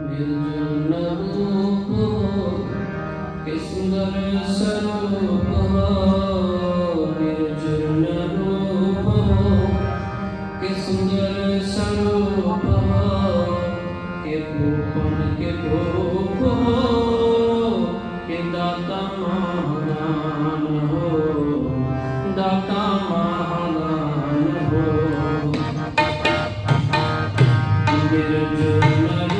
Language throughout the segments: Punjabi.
ਨਿਰਜਨ ਰੂਪ ਕਿ ਸੁੰਦਰ ਸਰੂਪ ਹੋ ਨਿਰਜਨ ਰੂਪ ਹੋ ਕਿ ਸੁੰਦਰ ਸਰੂਪ ਹੋ ਕਿ ਭੂਪਨ ਕੇ ਭੂਪ ਹੋ ਕਿ ਦਾਤਾ ਮਹਾਨ ਹੋ ਦਾਤਾ ਮਹਾਨ ਹੋ ਨਿਰਜਨ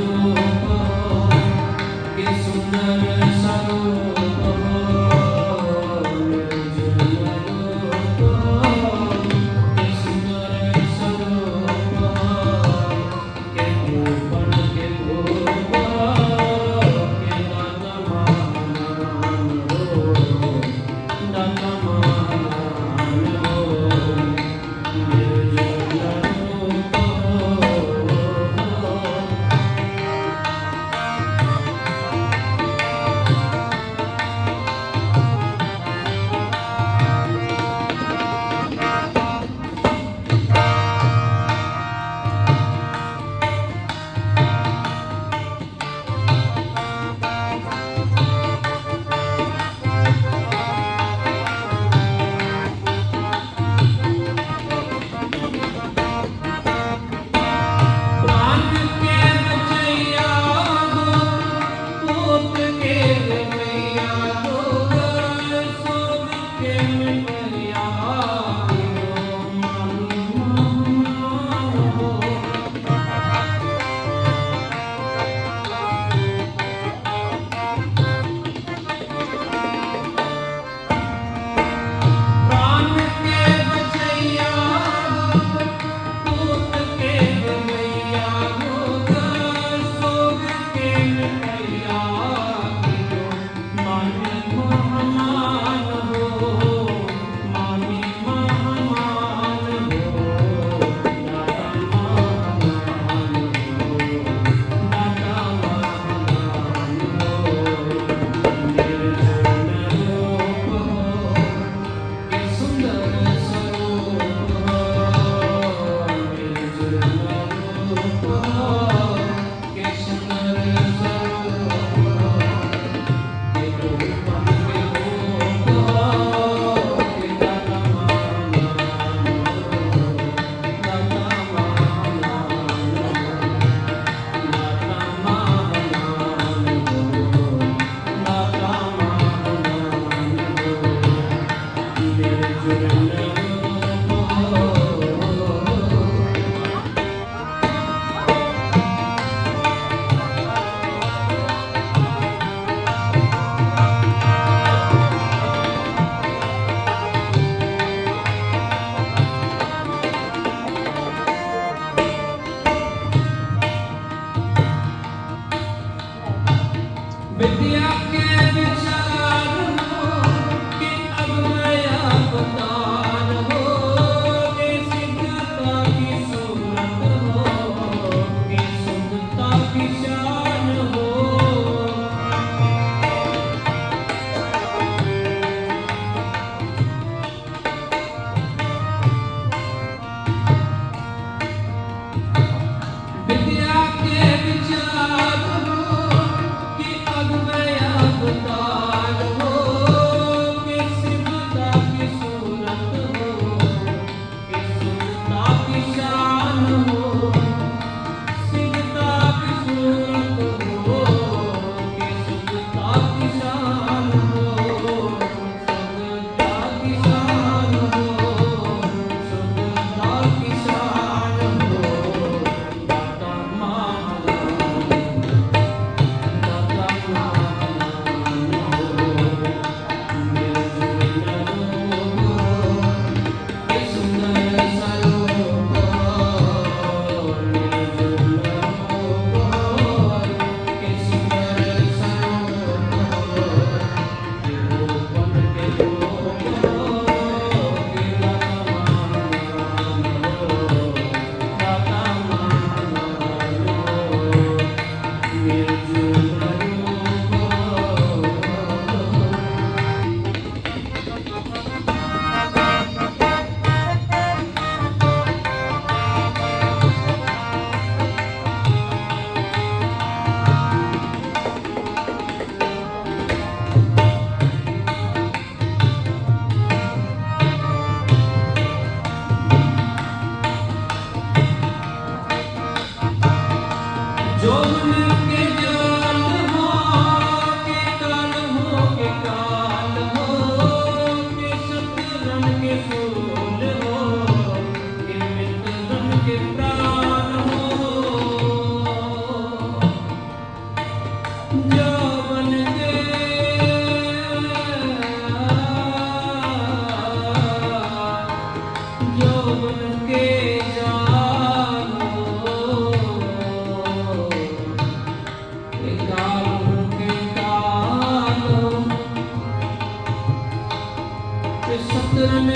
哦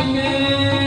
Amen.